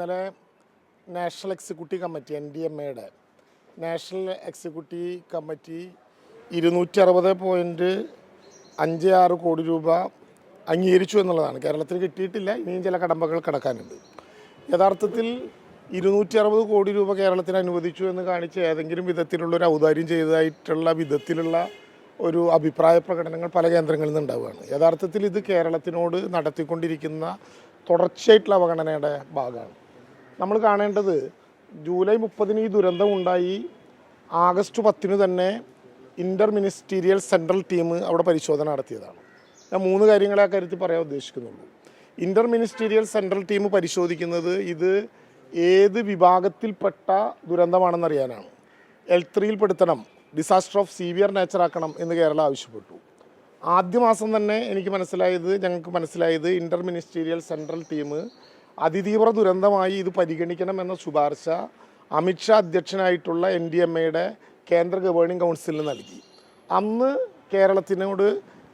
ഇന്നലെ national executive committee N D M എയുടെ national executive committee ഇരുന്നൂറ്റി അറുപത് പോയിന്റ് അഞ്ച് ആറ് കോടി രൂപ അംഗീകരിച്ചു എന്നുള്ളതാണ്. കേരളത്തിന് കിട്ടിയിട്ടില്ല ഇനിയും ചില കടമ്പകൾ കിടക്കാനുണ്ട്. യഥാർത്ഥത്തിൽ ഇരുന്നൂറ്റി അറുപത് കോടി രൂപ കേരളത്തിന് അനുവദിച്ചു എന്ന് കാണിച്ച് ഏതെങ്കിലും വിധത്തിലുള്ള ഒരു ഔദാര്യം ചെയ്തതായിട്ടുള്ള വിധത്തിലുള്ള ഒരു അഭിപ്രായ പ്രകടനങ്ങൾ പല കേന്ദ്രങ്ങളിൽ നിന്ന് ഉണ്ടാവുകയാണ് യഥാർത്ഥത്തിൽ ഇത് കേരളത്തിനോട് നടത്തിക്കൊണ്ടിരിക്കുന്ന തുടർച്ചയായിട്ടുള്ള അവഗണനയുടെ ഭാഗമാണ്. നമ്മൾ കാണേണ്ടത് ജൂലൈ മുപ്പതിന് ഈ ദുരന്തം ഉണ്ടായി. ആഗസ്റ്റ് പത്തിന് തന്നെ ഇന്റർ മിനിസ്റ്റീരിയൽ സെൻട്രൽ ടീം അവിടെ പരിശോധന നടത്തിയതാണ്. ഞാൻ മൂന്ന് കാര്യങ്ങളെ ആ കാര്യത്തിൽ പറയാൻ ഉദ്ദേശിക്കുന്നുള്ളൂ. ഇന്റർ മിനിസ്റ്റീരിയൽ സെൻട്രൽ ടീം പരിശോധിക്കുന്നത് ഇത് ഏത് വിഭാഗത്തിൽപ്പെട്ട ദുരന്തമാണെന്നറിയാനാണ്. എൽ ത്രീയിൽപ്പെടുത്തണം ഡിസാസ്റ്റർ ഓഫ് സീവിയർ നേച്ചർ ആക്കണം എന്ന് കേരളം ആവശ്യപ്പെട്ടു. ആദ്യ മാസം തന്നെ എനിക്ക് മനസ്സിലായത് ഞങ്ങൾക്ക് മനസ്സിലായത് ഇന്റർ മിനിസ്റ്റീരിയൽ സെൻട്രൽ ടീം അതിതീവ്ര ദുരന്തമായി ഇത് പരിഗണിക്കണമെന്ന ശുപാർശ അമിത്ഷാ അധ്യക്ഷനായിട്ടുള്ള എൻ ഡി എം എയുടെ കേന്ദ്ര ഗവേണിംഗ് കൗൺസിലിന് നൽകി. അന്ന് കേരളത്തിനോട്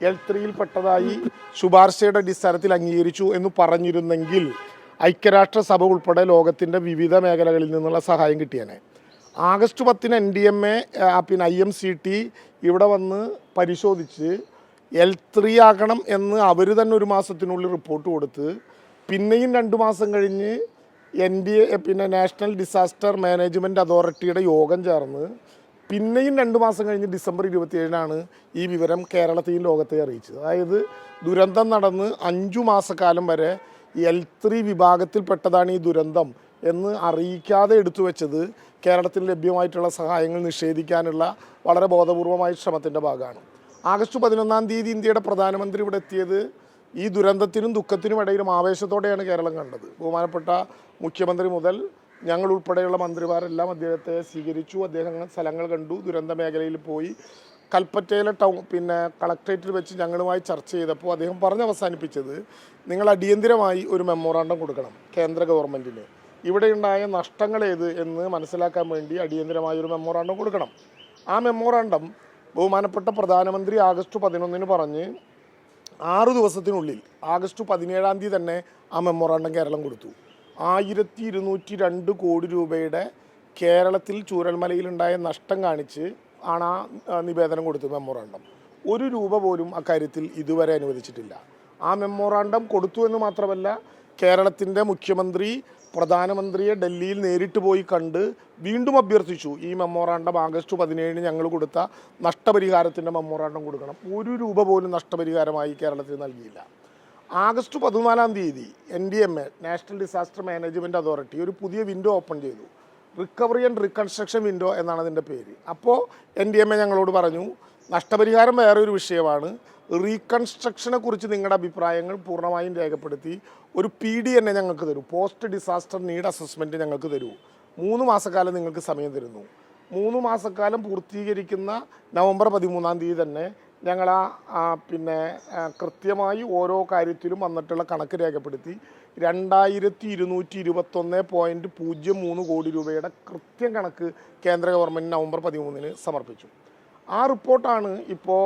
എൽ ത്രീയിൽപ്പെട്ടതായി ശുപാർശയുടെ അടിസ്ഥാനത്തിൽ അംഗീകരിച്ചു എന്ന് പറഞ്ഞിരുന്നെങ്കിൽ ഐക്യരാഷ്ട്രസഭ ഉൾപ്പെടെ ലോകത്തിന്റെ വിവിധ മേഖലകളിൽ നിന്നുള്ള സഹായം കിട്ടിയേനെ. ആഗസ്റ്റ് പത്തിന് എൻ ഡി എം എ പിന്നെ ഐ എം സി ടി ഇവിടെ വന്ന് പരിശോധിച്ച് എൽ ത്രീ ആക്കണം എന്ന് അവർ തന്നെ ഒരു മാസത്തിനുള്ളിൽ റിപ്പോർട്ട് കൊടുത്ത് പിന്നെയും രണ്ട് മാസം കഴിഞ്ഞ് എൻ ഡി എ പിന്നെ നാഷണൽ ഡിസാസ്റ്റർ മാനേജ്മെന്റ് അതോറിറ്റിയുടെ യോഗം ചേർന്ന് പിന്നെയും രണ്ട് മാസം കഴിഞ്ഞ് ഡിസംബർ ഇരുപത്തിയേഴിനാണ് ഈ വിവരം കേരളത്തെയും ലോകത്തെ അറിയിച്ചത്. അതായത് ദുരന്തം നടന്ന് അഞ്ചു മാസക്കാലം വരെ എൽ ത്രീ വിഭാഗത്തിൽപ്പെട്ടതാണ് ഈ ദുരന്തം എന്ന് അറിയിക്കാതെ എടുത്തു വെച്ചത് കേരളത്തിന് ലഭ്യമായിട്ടുള്ള സഹായങ്ങൾ നിഷേധിക്കാനുള്ള വളരെ ബോധപൂർവമായ ശ്രമത്തിന്റെ ഭാഗമാണ്. ആഗസ്റ്റ് പതിനൊന്നാം തീയതി ഇന്ത്യയുടെ പ്രധാനമന്ത്രി ഇവിടെ എത്തിയത് ഈ ദുരന്തത്തിനും ദുഃഖത്തിനും ഇടയിലും ആവേശത്തോടെയാണ് കേരളം കണ്ടത്. ബഹുമാനപ്പെട്ട മുഖ്യമന്ത്രി മുതൽ ഞങ്ങൾ ഉൾപ്പെടെയുള്ള മന്ത്രിമാരെല്ലാം അദ്ദേഹത്തെ സ്വീകരിച്ചു. അദ്ദേഹം സ്ഥലങ്ങൾ കണ്ടു. ദുരന്ത മേഖലയിൽ പോയി കൽപ്പറ്റയിലെ ടൗൺ പിന്നെ കളക്ട്രേറ്റിൽ വെച്ച് ഞങ്ങളുമായി ചർച്ച ചെയ്തപ്പോൾ അദ്ദേഹം പറഞ്ഞ് അവസാനിപ്പിച്ചത് നിങ്ങൾ അടിയന്തിരമായി ഒരു മെമ്മോറാണ്ടം കൊടുക്കണം കേന്ദ്ര ഗവൺമെന്റിന് ഇവിടെയുണ്ടായ നഷ്ടങ്ങൾ ഏത് എന്ന് മനസ്സിലാക്കാൻ വേണ്ടി അടിയന്തിരമായി ഒരു മെമ്മോറാണ്ടം കൊടുക്കണം. ആ മെമ്മോറാണ്ടം ബഹുമാനപ്പെട്ട പ്രധാനമന്ത്രി ആഗസ്റ്റ് പതിനൊന്നിന് പറഞ്ഞ് ആറ് ദിവസത്തിനുള്ളിൽ ആഗസ്റ്റ് പതിനേഴാം തീയതി തന്നെ ആ മെമ്മോറാണ്ടം കേരളം കൊടുത്തു. ആയിരത്തി ഇരുന്നൂറ്റി രണ്ട് കോടി രൂപയുടെ കേരളത്തിൽ ചൂരൽമലയിലുണ്ടായ നഷ്ടം കാണിച്ച് ആണ് ആ നിവേദനം കൊടുത്തത് മെമ്മോറാണ്ടം ഒരു രൂപ പോലും അക്കാര്യത്തിൽ ഇതുവരെ അനുവദിച്ചിട്ടില്ല. ആ മെമ്മോറാണ്ടം കൊടുത്തു എന്ന് മാത്രമല്ല കേരളത്തിന്റെ മുഖ്യമന്ത്രി പ്രധാനമന്ത്രിയെ ഡൽഹിയിൽ നേരിട്ട് പോയി കണ്ട് വീണ്ടും അഭ്യർത്ഥിച്ചു. ഈ മെമ്മോറാണ്ടം ആഗസ്റ്റ് പതിനേഴിന് ഞങ്ങൾ കൊടുത്ത നഷ്ടപരിഹാരത്തിന്റെ മെമ്മോറാണ്ടം കൊടുക്കണം. ഒരു രൂപ പോലും നഷ്ടപരിഹാരമായി കേരളത്തിൽ നൽകിയില്ല. ആഗസ്റ്റ് പതിനാലാം തീയതി N D M A national disaster management authority ഒരു പുതിയ വിൻഡോ ഓപ്പൺ ചെയ്തു. റിക്കവറി ആൻഡ് റീകൺസ്ട്രക്ഷൻ വിൻഡോ എന്നാണ് അതിന്റെ പേര്. അപ്പോൾ എൻ ഡി എം എ ഞങ്ങളോട് പറഞ്ഞു നഷ്ടപരിഹാരം വേറെ ഒരു വിഷയമാണ്. റീകൺസ്ട്രക്ഷനെ കുറിച്ച് നിങ്ങളുടെ അഭിപ്രായങ്ങൾ പൂർണമായും രേഖപ്പെടുത്തി. ഒരു പി ഡി എന്നെ ഞങ്ങൾക്ക് തരൂ. പോസ്റ്റ് ഡിസാസ്റ്റർ നീഡ് അസസ്മെന്റ് ഞങ്ങൾക്ക് തരൂ. മൂന്ന് മാസക്കാലം നിങ്ങൾക്ക് സമയം തരുന്നു. മൂന്ന് മാസക്കാലം പൂർത്തീകരിക്കുന്ന നവംബർ പതിമൂന്നാം തീയതി തന്നെ ഞങ്ങൾ ആ, പിന്നെ കൃത്യമായി ഓരോ കാര്യത്തിലും വന്നിട്ടുള്ള കണക്ക് രേഖപ്പെടുത്തി. രണ്ടായിരത്തി ഇരുന്നൂറ്റി ഇരുപത്തൊന്ന് പോയിന്റ് പൂജ്യം മൂന്ന് കോടി രൂപയുടെ കൃത്യം കണക്ക് കേന്ദ്ര ഗവൺമെന്റ് നവംബർ പതിമൂന്നിന് സമർപ്പിച്ചു. ആ റിപ്പോർട്ടാണ് ഇപ്പോൾ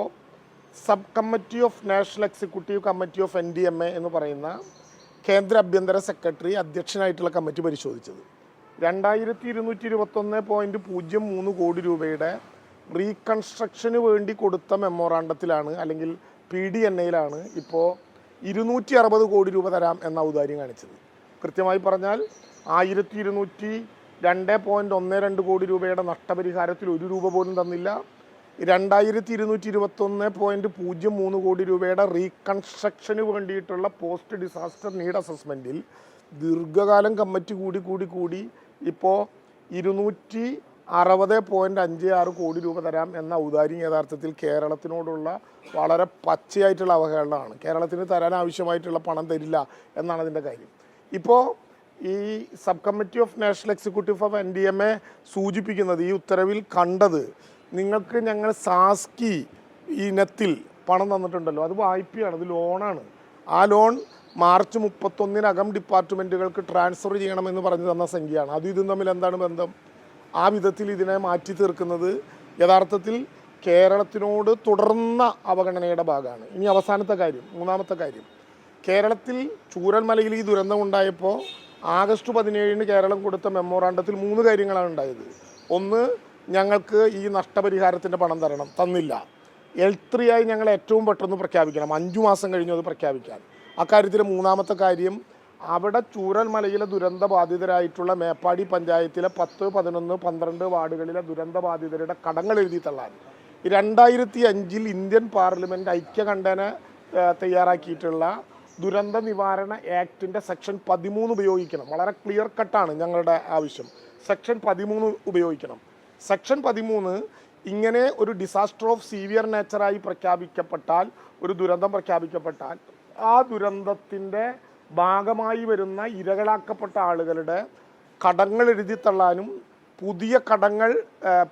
sub committee of national executive committee of N D M A എന്ന് പറയുന്ന കേന്ദ്ര ആഭ്യന്തര സെക്രട്ടറി അധ്യക്ഷനായിട്ടുള്ള കമ്മിറ്റി പരിശോധിച്ചത്. രണ്ടായിരത്തി ഇരുന്നൂറ്റി ഇരുപത്തൊന്ന് പോയിന്റ് പൂജ്യം മൂന്ന് കോടി രൂപയുടെ റീകൺസ്ട്രക്ഷന് വേണ്ടി കൊടുത്ത മെമ്മോറാണ്ടത്തിലാണ് അല്ലെങ്കിൽ പി ഡി എൻ എയിലാണ് ഇപ്പോൾ ഇരുന്നൂറ്റി അറുപത് കോടി രൂപ തരാം എന്ന ഔദാര്യം കാണിച്ചത്. കൃത്യമായി പറഞ്ഞാൽ ആയിരത്തി ഇരുന്നൂറ്റി രണ്ട് പോയിന്റ് ഒന്ന് രണ്ട് കോടി രൂപയുടെ നഷ്ടപരിഹാരത്തിൽ ഒരു രൂപ പോലും തന്നില്ല. രണ്ടായിരത്തി ഇരുന്നൂറ്റി ഇരുപത്തൊന്ന് പോയിന്റ് പൂജ്യം മൂന്ന് കോടി രൂപയുടെ റീകൺസ്ട്രക്ഷന് വേണ്ടിയിട്ടുള്ള പോസ്റ്റ് ഡിസാസ്റ്റർ നീഡ് അസസ്മെന്റിൽ ദീർഘകാലം കമ്മിറ്റി കൂടി കൂടി കൂടി ഇപ്പോൾ ഇരുന്നൂറ്റി അറുപത് പോയിന്റ് അഞ്ച് ആറ് കോടി രൂപ തരാം എന്ന ഔദാര്യം യഥാർത്ഥത്തിൽ കേരളത്തിനോടുള്ള വളരെ പച്ചയായിട്ടുള്ള അവഹേളനമാണ്. കേരളത്തിന് തരാൻ ആവശ്യമായിട്ടുള്ള പണം തരില്ല എന്നാണ് അതിന്റെ കാര്യം. ഇപ്പോൾ ഈ sub committee of national executive of N D M A സൂചിപ്പിക്കുന്നത് ഈ ഉത്തരവിൽ കണ്ടത് നിങ്ങൾക്ക് ഞങ്ങൾ സാസ്കി ഇനത്തിൽ പണം തന്നിട്ടുണ്ടല്ലോ. അത് വായ്പയാണ് അത് ലോണാണ്. ആ ലോൺ മാർച്ച് മുപ്പത്തൊന്നിനകം ഡിപ്പാർട്ട്മെന്റുകൾക്ക് ട്രാൻസ്ഫർ ചെയ്യണമെന്ന് പറഞ്ഞു തന്ന സംഖ്യയാണ്. അതും ഇതും തമ്മിൽ എന്താണ് ബന്ധം? ആ വിധത്തിൽ ഇതിനെ മാറ്റി തീർക്കുന്നത് യഥാർത്ഥത്തിൽ കേരളത്തിനോട് തുടർന്ന അവഗണനയുടെ ഭാഗമാണ്. ഇനി അവസാനത്തെ കാര്യം മൂന്നാമത്തെ കാര്യം. കേരളത്തിൽ ചൂരൽമലയിൽ ഈ ദുരന്തം ഉണ്ടായപ്പോൾ ആഗസ്റ്റ് പതിനേഴിന് കേരളം കൊടുത്ത മെമ്മോറാണ്ടത്തിൽ മൂന്ന് കാര്യങ്ങളാണ് ഉണ്ടായത്. ഒന്ന് ഞങ്ങൾക്ക് ഈ നഷ്ടപരിഹാരത്തിന്റെ പണം തരണം തന്നില്ല. എൽ ത്രീ ആയി ഞങ്ങൾ ഏറ്റവും പെട്ടെന്ന് പ്രഖ്യാപിക്കണം. അഞ്ചു മാസം കഴിഞ്ഞു അത് പ്രഖ്യാപിക്കാൻ. അക്കാര്യത്തിൽ മൂന്നാമത്തെ കാര്യം അവിടെ ചൂരൽമലയിലെ ദുരന്ത ബാധിതരായിട്ടുള്ള മേപ്പാടി പഞ്ചായത്തിലെ പത്ത് പതിനൊന്ന് പന്ത്രണ്ട് വാർഡുകളിലെ ദുരന്ത ബാധിതരുടെ കടങ്ങൾ എഴുതി തള്ളാൻ. രണ്ടായിരത്തി അഞ്ചിൽ ഇന്ത്യൻ പാർലമെന്റ് ഐക്യകണ്ഠന തയ്യാറാക്കിയിട്ടുള്ള ദുരന്ത നിവാരണ ആക്ടിന്റെ സെക്ഷൻ പതിമൂന്ന് ഉപയോഗിക്കണം. വളരെ ക്ലിയർ കട്ടാണ് ഞങ്ങളുടെ ആവശ്യം. സെക്ഷൻ പതിമൂന്ന് ഉപയോഗിക്കണം. സെക്ഷൻ പതിമൂന്ന് ഇങ്ങനെ ഒരു ഡിസാസ്റ്റർ ഓഫ് സീവിയർ നേച്ചറായി പ്രഖ്യാപിക്കപ്പെട്ടാൽ ഒരു ദുരന്തം പ്രഖ്യാപിക്കപ്പെട്ടാൽ ആ ദുരന്തത്തിന്റെ ഭാഗമായി വരുന്ന ഇരകളാക്കപ്പെട്ട ആളുകളുടെ കടങ്ങൾ എഴുതി തള്ളാനും പുതിയ കടങ്ങൾ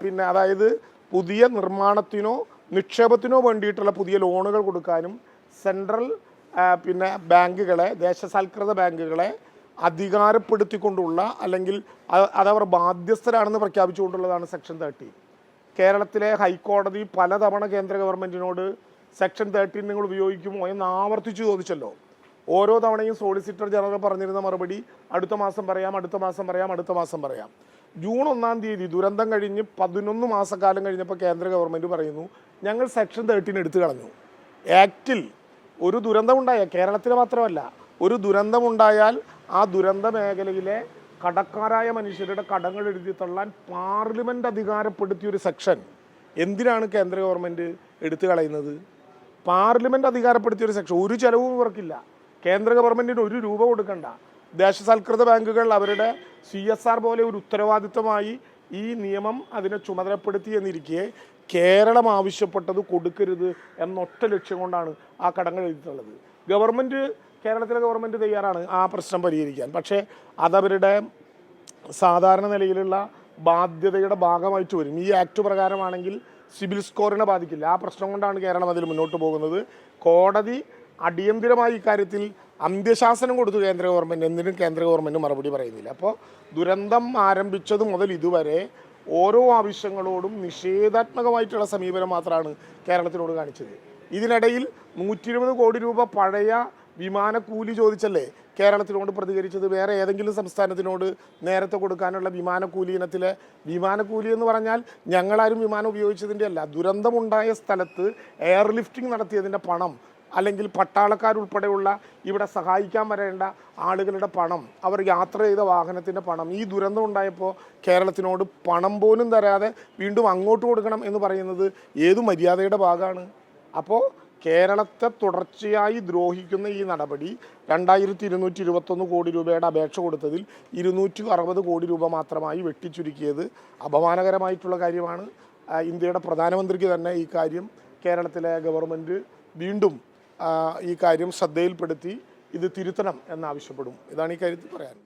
പിന്നെ അതായത് പുതിയ നിർമ്മാണത്തിനോ നിക്ഷേപത്തിനോ വേണ്ടിയിട്ടുള്ള പുതിയ ലോണുകൾ കൊടുക്കാനും സെൻട്രൽ പിന്നെ ബാങ്കുകളെ ദേശസാൽകൃത ബാങ്കുകളെ അധികാരപ്പെടുത്തിക്കൊണ്ടുള്ള അല്ലെങ്കിൽ അതവർ ബാധ്യസ്ഥരാണെന്ന് പ്രഖ്യാപിച്ചുകൊണ്ടുള്ളതാണ് സെക്ഷൻ തേർട്ടീൻ കേരളത്തിലെ ഹൈക്കോടതി പലതവണ കേന്ദ്ര ഗവൺമെന്റിനോട് സെക്ഷൻ തേർട്ടീൻ നിങ്ങൾ ഉപയോഗിക്കുമോ എന്ന് ആവർത്തിച്ചു ചോദിച്ചല്ലോ. ഓരോ തവണയും സോളിസിറ്റർ ജനറൽ പറഞ്ഞിരുന്ന മറുപടി അടുത്ത മാസം പറയാം അടുത്ത മാസം പറയാം അടുത്ത മാസം പറയാം. ജൂൺ ഒന്നാം തീയതി ദുരന്തം കഴിഞ്ഞ് പതിനൊന്ന് മാസക്കാലം കഴിഞ്ഞപ്പോൾ കേന്ദ്ര ഗവൺമെന്റ് പറയുന്നു ഞങ്ങൾ സെക്ഷൻ തേർട്ടീൻ എടുത്തു കളഞ്ഞു. ആക്റ്റിൽ ഒരു ദുരന്തമുണ്ടായ കേരളത്തിൽ മാത്രമല്ല ഒരു ദുരന്തമുണ്ടായാൽ ആ ദുരന്ത മേഖലയിലെ കടക്കാരായ മനുഷ്യരുടെ കടങ്ങൾ എഴുതി തള്ളാൻ പാർലമെന്റ് അധികാരപ്പെടുത്തിയ ഒരു സെക്ഷൻ എന്തിനാണ് കേന്ദ്ര ഗവൺമെന്റ് എടുത്തു കളയുന്നത്? പാർലമെന്റ് അധികാരപ്പെടുത്തിയ ഒരു സെക്ഷൻ ഒരു ചെലവും ഇവർക്കില്ല. കേന്ദ്ര ഗവൺമെന്റിന് ഒരു രൂപ കൊടുക്കണ്ട. ദേശസാൽകൃത ബാങ്കുകൾ അവരുടെ സി എസ് ആർ പോലെ ഒരു ഉത്തരവാദിത്തമായി ഈ നിയമം അതിനെ ചുമതലപ്പെടുത്തി എന്നിരിക്കെ കേരളം ആവശ്യപ്പെട്ടത് കൊടുക്കരുത് എന്നൊറ്റ ലക്ഷ്യം കൊണ്ടാണ് ആ കടങ്ങൾ എഴുതിയിട്ടുള്ളത് ഗവൺമെന്റ് കേരളത്തിലെ ഗവൺമെന്റ് തയ്യാറാണ് ആ പ്രശ്നം പരിഹരിക്കാൻ. പക്ഷേ അതവരുടെ സാധാരണ നിലയിലുള്ള ബാധ്യതയുടെ ഭാഗമായിട്ട് വരും. ഈ ആക്ട് പ്രകാരമാണെങ്കിൽ സിവിൽ സ്കോറിനെ ബാധിക്കില്ല. ആ പ്രശ്നം കൊണ്ടാണ് കേരളം അതിൽ മുന്നോട്ട് പോകുന്നത്. കോടതി അടിയന്തിരമായി ഇക്കാര്യത്തിൽ അന്ത്യശാസനം കൊടുത്തു കേന്ദ്ര ഗവൺമെന്റ് എന്തിനും കേന്ദ്ര ഗവൺമെന്റ് മറുപടി പറയുന്നില്ല. അപ്പോൾ ദുരന്തം ആരംഭിച്ചത് മുതൽ ഇതുവരെ ഓരോ ആവശ്യങ്ങളോടും നിഷേധാത്മകമായിട്ടുള്ള സമീപനം മാത്രമാണ് കേരളത്തിനോട് കാണിച്ചത്. ഇതിനിടയിൽ നൂറ്റി കോടി രൂപ പഴയ വിമാനക്കൂലി ചോദിച്ചല്ലേ? കേരളത്തിനോട് പ്രതികരിച്ചത് വേറെ ഏതെങ്കിലും സംസ്ഥാനത്തിനോട് നേരത്തെ കൊടുക്കാനുള്ള വിമാനക്കൂലി ഇനത്തിലെ വിമാനക്കൂലി എന്ന് പറഞ്ഞാൽ ഞങ്ങളാരും വിമാനം ഉപയോഗിച്ചതിന്റെ അല്ല. ദുരന്തമുണ്ടായ സ്ഥലത്ത് എയർലിഫ്റ്റിംഗ് നടത്തിയതിന്റെ പണം അല്ലെങ്കിൽ പട്ടാളക്കാരുൾപ്പെടെയുള്ള ഇവിടെ സഹായിക്കാൻ വരേണ്ട ആളുകളുടെ പണം അവർ യാത്ര ചെയ്ത വാഹനത്തിന്റെ പണം ഈ ദുരന്തം ഉണ്ടായപ്പോൾ കേരളത്തിനോട് പണം പോലും തരാതെ വീണ്ടും അങ്ങോട്ട് കൊടുക്കണം എന്ന് പറയുന്നത് ഏത് മര്യാദയുടെ ഭാഗമാണ്? അപ്പോൾ കേരളത്തെ തുടർച്ചയായി ദ്രോഹിക്കുന്ന ഈ നടപടി രണ്ടായിരത്തി ഇരുന്നൂറ്റി ഇരുപത്തൊന്ന് കോടി രൂപയുടെ അപേക്ഷ കൊടുത്തതിൽ ഇരുന്നൂറ്റി അറുപത് കോടി രൂപ മാത്രമായി വെട്ടിച്ചുരുക്കിയത് അപമാനകരമായിട്ടുള്ള കാര്യമാണ്. ഇന്ത്യയുടെ പ്രധാനമന്ത്രിക്ക് തന്നെ ഈ കാര്യം കേരളത്തിലെ ഗവൺമെന്റ് വീണ്ടും ഈ കാര്യം ശ്രദ്ധയിൽപ്പെടുത്തി ഇത് തിരുത്തണം എന്നാവശ്യപ്പെടും. ഇതാണ് ഈ കാര്യത്തിൽ പറയാനുള്ളത്.